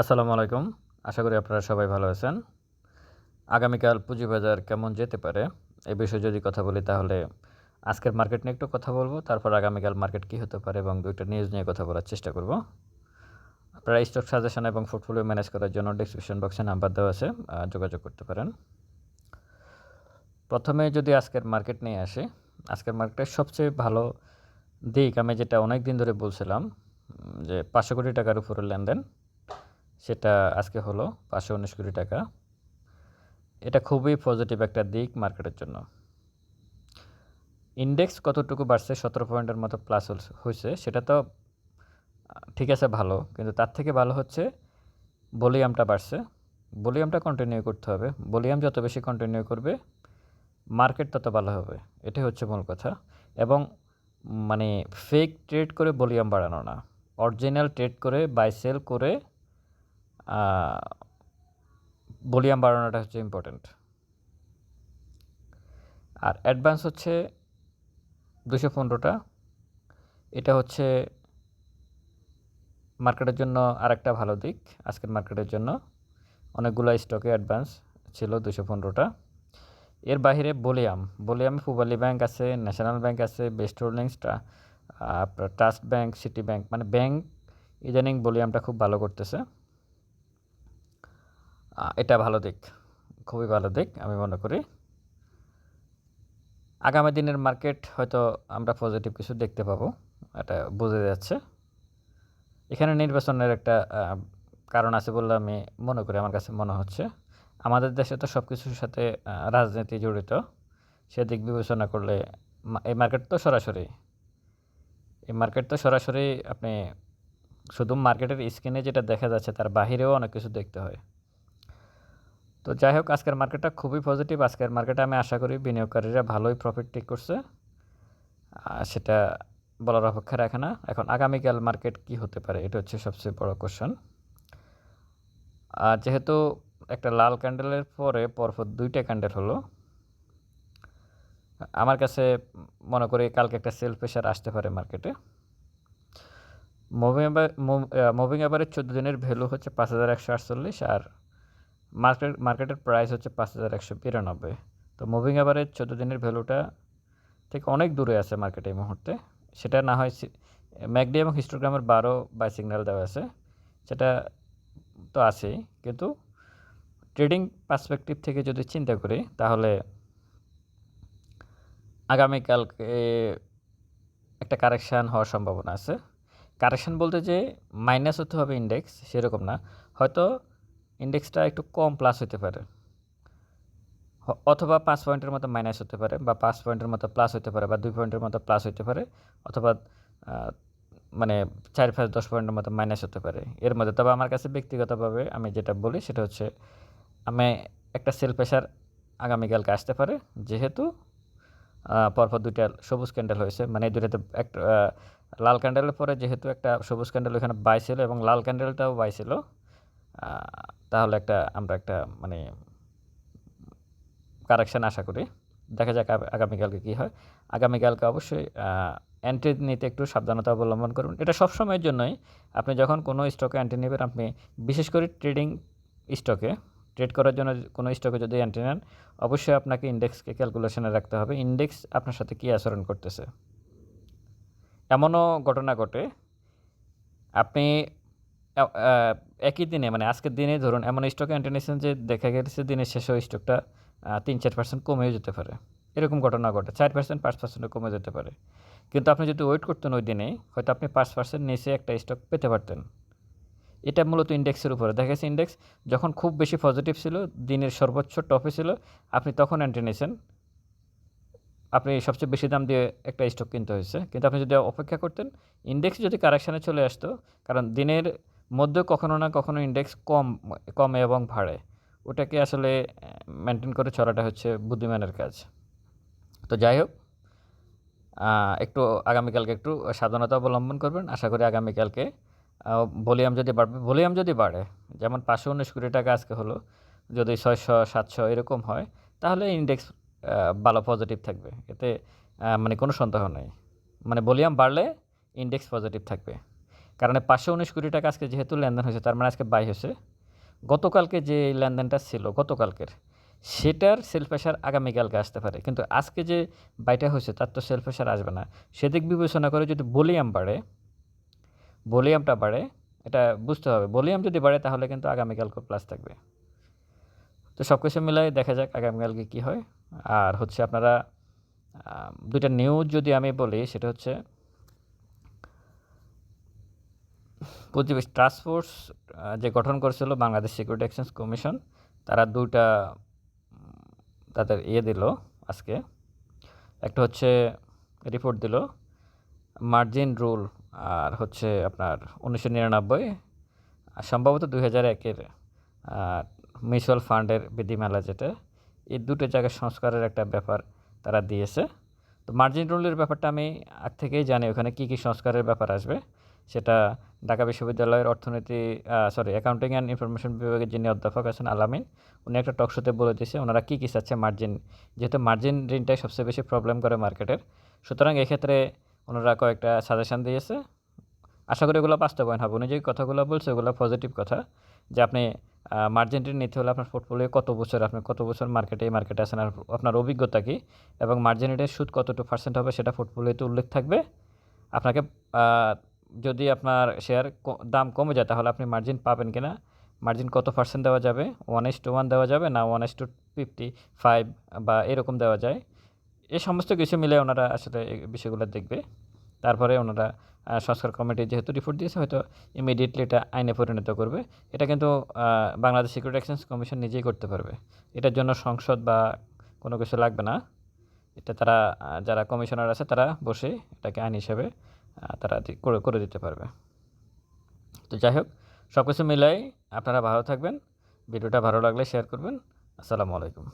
আসসালামু আলাইকুম। আশা করি আপনারা সবাই ভালো আছেন। আগামীকাল পুঁজিবাজার কেমন যেতে পারে এই বিষয়ে যদি কথা বলি তাহলে আজকের মার্কেট নিয়ে একটু কথা বলব, তারপর আগামীকাল মার্কেট কী হতে পারে এবং দুইটা নিউজ নিয়ে কথা বলার চেষ্টা করব। আপনারা স্টক সাজেশন এবং পোর্টফোলিও ম্যানেজ করার জন্য ডিসক্রিপশন বক্সে নাম্বার দেওয়া আছে যোগাযোগ করতে পারেন। প্রথমে যদি আজকের মার্কেট নিয়ে আসি, আজকের মার্কেটের সবচেয়ে ভালো দিক আমি যেটা অনেক দিন ধরে বলছিলাম যে পাঁচশো কোটি টাকার উপরে লেনদেন সেটা আজকে হলো পাঁচশো উনিশ কোটি টাকা। এটা খুবই পজিটিভ একটা দিক মার্কেটের জন্য। ইন্ডেক্স কতটুকু বাড়ছে সতেরো পয়েন্টের মতো প্লাস হয়েছে, সেটা তো ঠিক আছে ভালো, কিন্তু তার থেকে ভালো হচ্ছে ভলিউমটা বাড়ছে। ভলিউমটা কন্টিনিউ করতে হবে। ভলিউম যত বেশি কন্টিনিউ করবে মার্কেট তত ভালো হবে। এটাই হচ্ছে মূল কথা। এবং মানে ফেক ট্রেড করে ভলিউম বাড়ানো না। অরিজিনাল ট্রেড করে বাই সেল করে ভলিউম বাড়ানোটা হচ্ছে ইম্পর্ট্যান্ট আর অ্যাডভান্স হচ্ছে দুশো পনেরোটা। এটা হচ্ছে মার্কেটের জন্য আরেকটা ভালো দিক, আজকের মার্কেটের জন্য। অনেকগুলো স্টকে অ্যাডভান্স ছিল দুশো পনেরোটা। এর বাইরে বলিয়াম বলিয়ামে পূবালী ব্যাংক আছে ন্যাশনাল ব্যাংক আছে বেস্ট হোল্ডিংস আপনার ট্রাস্ট ব্যাংক সিটি ব্যাংক মানে ব্যাংক ইদানিং বলিয়ামটা খুব ভালো করতেছে। এটা ভালো দিক, খুবই ভালো দিক আমি মনে করি। আগামী দিনের মার্কেট হয়তো আমরা পজিটিভ কিছু দেখতে পাবো, এটা বোঝা যাচ্ছে। এখানে নির্বাচনের একটা কারণ আছে বলে আমি মনে করি, আমার কাছে মনে হচ্ছে। আমাদের দেশে তো সব কিছুর সাথে রাজনীতি জড়িত, সেদিক বিবেচনা করলে এই মার্কেট তো সরাসরি। এই মার্কেট তো সরাসরি আপনি শুধু মার্কেটের স্ক্রিনে যেটা দেখা যাচ্ছে, তার বাহিরেও অনেক কিছু দেখতে হয়। তো যাই হোক আজকের মার্কেটটা খুবই পজিটিভ আজকের মার্কেটে আমি আশা করি বিনিয়োগকারীরা ভালোই প্রফিট টেক করছে। সেটা বলার অপেক্ষা রাখে না। এখন আগামীকাল মার্কেট কি হতে পারে, এটা হচ্ছে সবচেয়ে বড় কোশ্চেন আর যেহেতু একটা লাল ক্যান্ডেলের পরে পরপর দুইটা ক্যান্ডেল হলো, আমার কাছে মনে করি কালকে একটা সেল প্রেশার আসতে পারে মার্কেটে মুভিং অ্যাভারেজ চোদ্দ দিনের ভ্যালু হচ্ছে পাঁচ হাজার একশো আটচল্লিশ আর মার্কেট, মার্কেটের প্রাইস হচ্ছে পাঁচ হাজার একশো বিরানব্বই। তো মুভিং অ্যাভারেজ চোদ্দ দিনের ভ্যালুটা থেকে অনেক দূরে আছে মার্কেট এই মুহূর্তে। সেটা না হয় ম্যাকডি এবং হিস্টোগ্রামের বারো বাই সিগন্যাল দেওয়া আছে। সেটা তো আছেই। কিন্তু ট্রেডিং পার্সপেক্টিভ থেকে যদি চিন্তা করি, তাহলে আগামীকালকে একটা কারেকশান হওয়ার সম্ভাবনা আছে। কারেকশান বলতে যে মাইনাস হতে হবে ইন্ডেক্স সেরকম না। হয়তো ইন্ডেক্সটা একটু কম প্লাস হতে পারে। অথবা পাঁচ পয়েন্টের মতো মাইনাস হতে পারে বা পাঁচ পয়েন্টের মতো প্লাস হতে পারে বা দুই পয়েন্টের মতো প্লাস হতে পারে অথবা মানে চার পাঁচ দশ পয়েন্টের মতো মাইনাস হতে পারে। এর মধ্যে তবে আমার কাছে ব্যক্তিগতভাবে আমি যেটা বলি সেটা হচ্ছে আমি একটা সেল প্রেশার আগামীকালকে আসতে পারে যেহেতু পরপর দুইটা সবুজ ক্যান্ডেল হয়েছে। মানে এই দুটাতে একটা লাল ক্যান্ডেলের পরে যেহেতু একটা সবুজ ক্যান্ডেল ওখানে বাই ছিল এবং লাল ক্যান্ডেলটাও বাই ছিল। আহ, তাহলে একটা, আমরা একটা মানে কারেকশান আশা করি। দেখা যাক আগামীকালকে কী হয়। আগামীকালকে অবশ্যই এন্ট্রি নিতে একটু সাবধানতা অবলম্বন করুন। এটা সব সময়ের জন্যই আপনি যখন কোনো স্টকে এন্ট্রি নেবেন, আপনি বিশেষ করে ট্রেডিং স্টকে ট্রেড করার জন্য কোনো স্টকে যদি এন্ট্রি নেন, অবশ্যই আপনাকে ইন্ডেক্সকে ক্যালকুলেশনে রাখতে হবে। ইন্ডেক্স আপনার সাথে কী আচরণ করতেছে? এমনও ঘটনা ঘটে, আপনি একই দিনে মানে আজকের দিনে ধরুন এমন স্টকে নিয়েছেন যে দেখা গেছে দিনের শেষে ওই স্টকটা তিন চার পার্সেন্ট কমেও যেতে পারে। এরকম ঘটনা ঘটে। চার পার্সেন্ট পাঁচ পার্সেন্টও কমে যেতে পারে। কিন্তু আপনি যদি ওয়েট করতেন ওই দিনে, হয়তো আপনি পাঁচ পার্সেন্ট নিচে একটা স্টক পেতে পারতেন। এটা মূলত ইন্ডেক্সের উপরে। দেখা গেছে ইন্ডেক্স যখন খুব বেশি পজিটিভ ছিল, দিনের সর্বোচ্চ টপে ছিল, আপনি তখন এন্ট্রি নিয়েছেন। আপনি সবচেয়ে বেশি দাম দিয়ে একটা স্টক কিনতে হয়েছে। কিন্তু আপনি যদি অপেক্ষা করতেন, ইন্ডেক্স যদি কারেকশানে চলে আসতো, কারণ দিনের মধ্যে কখনো না কখনো ইন্ডেক্স কম, কমে এবং বাড়ে। ওটাকে আসলে মেনটেন করে চলাটা হচ্ছে বুদ্ধিমানের কাজ। তো যাই হোক একটু আগামীকালকে একটু সাবধানতা অবলম্বন করবেন। আশা করি আগামীকালকে ভলিউম যদি বাড়বে ভলিউম যদি বাড়ে, যেমন পাঁচশো উনিশ কোটি টাকা আজকে হলো, যদি ছয়শো, সাতশো এরকম হয়, তাহলে ইন্ডেক্স ভালো পজিটিভ থাকবে। এতে মানে কোনো সন্দেহ নেই। মানে ভলিউম বাড়লে ইন্ডেক্স পজিটিভ থাকবে। কারণ পাঁচশো উনিশ কোটি টাকা আজকে যেহেতু লেনদেন হয়েছে, তার মানে আজকে বাই হয়েছে। গতকালকে যে লেনদেনটা ছিল, গতকালকের, সেটার সেল প্রেশার আগামীকালকে আসতে পারে। কিন্তু আজকে যে বাইটা হয়েছে, তার তো সেল প্রেশার আসবে না। সেদিক বিবেচনা করে যদি ভলিউম বাড়ে, ভলিউমটা বাড়ে, এটা বুঝতে হবে। ভলিউম যদি বাড়ে, তাহলে কিন্তু আগামীকালকে প্লাস থাকবে। তো সব কিছু মিলাই দেখা যাক আগামীকালকে কী হয়। আর হচ্ছে আপনারা দুইটা নিউজ যদি আমি বলি, সেটা হচ্ছে প্রতিবেশ টাস্ক ফোর্স যে গঠন করেছিল বাংলাদেশ সিকিউরিটি এক্সচেঞ্জ কমিশন তারা দুইটা তাদের ইয়ে দিল আজকে। একটা হচ্ছে রিপোর্ট দিল মার্জিন রুল আর হচ্ছে আপনার উনিশশো নিরানব্বই সম্ভবত দুই হাজার একের মিউচুয়াল ফান্ডের বিধিমালা যেটা, এই দুটো জায়গায় সংস্কারের একটা ব্যাপার তারা দিয়েছে। তো মার্জিন রুলের ব্যাপারটা আমি আগ থেকেই জানি, ওখানে কী কী সংস্কারের ব্যাপার আসবে। সেটা ঢাকা বিশ্ববিদ্যালয়ের অর্থনীতি সরি অ্যাকাউন্টিং অ্যান্ড ইনফরমেশন বিভাগের যিনি অধ্যাপক আছেন আলামিন উনি একটা টকশোতে বলে দিয়েছে, ওনারা কী কী চাচ্ছে মার্জিন যেহেতু মার্জিন ঋণটাই সবচেয়ে বেশি প্রবলেম করে মার্কেটের সুতরাং এক্ষেত্রে ওনারা কয়েকটা সাজেশন দিয়েছে। আশা করি এগুলো বাস্তবায়ন হবে। উনি যে কথাগুলো বলছে ওগুলো পজিটিভ কথা। যে আপনি মার্জিন ঋণ নিতে হলে আপনার পোর্টফোলিও কত বছর, আপনি কত বছর মার্কেটে এই মার্কেটে আছেন, আর আপনার অভিজ্ঞতা কী? এবং মার্জিন ঋণের সুদ কতটুকু পার্সেন্ট হবে, সেটা পোর্টফোলিওতে উল্লেখ থাকবে। আপনাকে যদি আপনার শেয়ার দাম কমে যায়, তাহলে আপনি মার্জিন পাবেন কিনা? মার্জিন কত পার্সেন্ট দেওয়া যাবে? ওয়ান এস টু ওয়ান দেওয়া যাবে না one S two fifty five বা এরকম দেওয়া যায়? এই সমস্ত কিছু মিলে ওনারা আসলে এই বিষয়গুলো দেখবে। তারপরে ওনারা সংস্কার কমিটি যেহেতু রিপোর্ট দিয়েছে, হয়তো ইমিডিয়েটলি এটা আইনে পরিণত করবে। এটা কিন্তু বাংলাদেশ সিকিউরিটি এক্সচেঞ্জ কমিশন নিজেই করতে পারবে। এটার জন্য সংসদ বা কোনো কিছু লাগবে না। এটা তারা যারা কমিশনার আছে, তারা বসে এটাকে আইন হিসেবে তারা করে করে দিতে পারবে। তো যাই হোক সব কিছু মিলাই আপনারা ভালো থাকবেন। ভিডিওটা ভালো লাগলে শেয়ার করবেন। আসসালামু আলাইকুম।